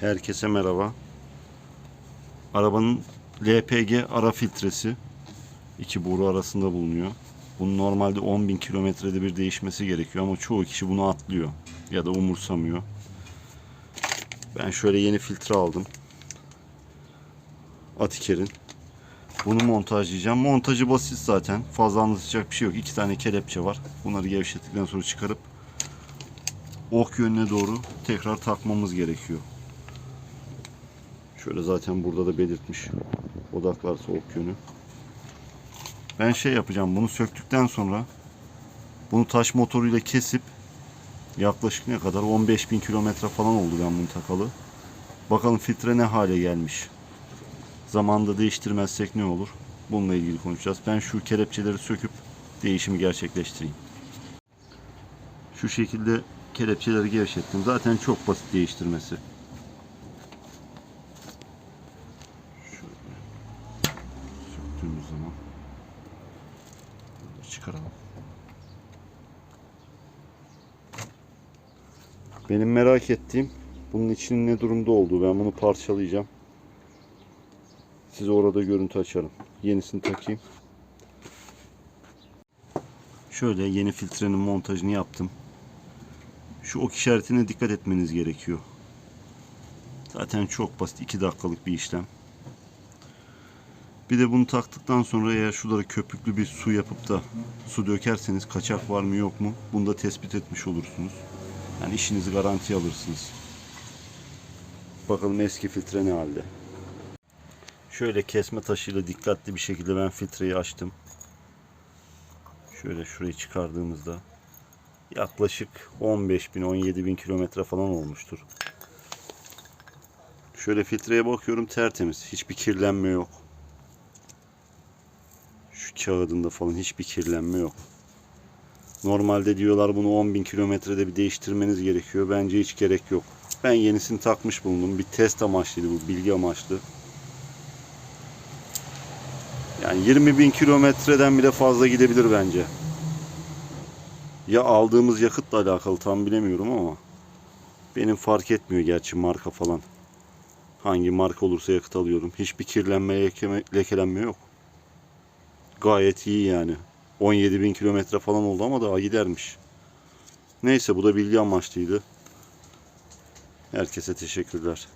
Herkese merhaba. Arabanın LPG ara filtresi iki boru arasında bulunuyor. Bunun normalde 10.000 kilometrede bir değişmesi gerekiyor ama çoğu kişi bunu atlıyor ya da umursamıyor. Ben şöyle yeni filtre aldım. Atiker'in. Bunu montajlayacağım. Montajı basit zaten. Fazla anlatacak bir şey yok. İki tane kelepçe var. Bunları gevşettikten sonra çıkarıp ok yönüne doğru tekrar takmamız gerekiyor. Şöyle zaten burada da belirtmiş. Odaklarsa ok yönü. Ben şey yapacağım. Bunu söktükten sonra bunu taş motoruyla kesip yaklaşık ne kadar 15 bin kilometre falan oldu ben bunu takalı. Bakalım filtre ne hale gelmiş. Zamanında değiştirmezsek ne olur? Bununla ilgili konuşacağız. Ben şu kelepçeleri söküp değişimi gerçekleştireyim. Şu şekilde kelepçeleri gevşettim. Zaten çok basit değiştirmesi. Söktüğümüz zaman çıkaralım. Benim merak ettiğim bunun içinin ne durumda olduğu. Ben bunu parçalayacağım. Size orada görüntü açarım. Yenisini takayım. Şöyle yeni filtrenin montajını yaptım. Şu ok işaretine dikkat etmeniz gerekiyor. Zaten çok basit 2 dakikalık bir işlem. Bir de bunu taktıktan sonra eğer şuralara köpüklü bir su yapıp da su dökerseniz kaçak var mı yok mu bunu da tespit etmiş olursunuz. Yani işinizi garantiye alırsınız. Bakalım eski filtre ne halde. Şöyle kesme taşıyla dikkatli bir şekilde ben filtreyi açtım. Şöyle şurayı çıkardığımızda yaklaşık 15 bin 17 bin kilometre falan olmuştur. Şöyle filtreye bakıyorum tertemiz. Hiçbir kirlenme yok. Kağıdında falan hiçbir kirlenme yok. Normalde diyorlar bunu 10 bin kilometrede bir değiştirmeniz gerekiyor. Bence hiç gerek yok. Ben yenisini takmış bulundum. Bir test amaçlıydı bu, bilgi amaçlı. Yani 20 bin kilometreden bile fazla gidebilir bence. Ya aldığımız yakıtla alakalı tam bilemiyorum ama benim fark etmiyor gerçi marka falan. Hangi marka olursa yakıt alıyorum. Hiçbir kirlenme, lekelenme yok. Gayet iyi yani. 17 bin kilometre falan oldu ama daha gidermiş. Neyse bu da bilgi amaçlıydı. Herkese teşekkürler.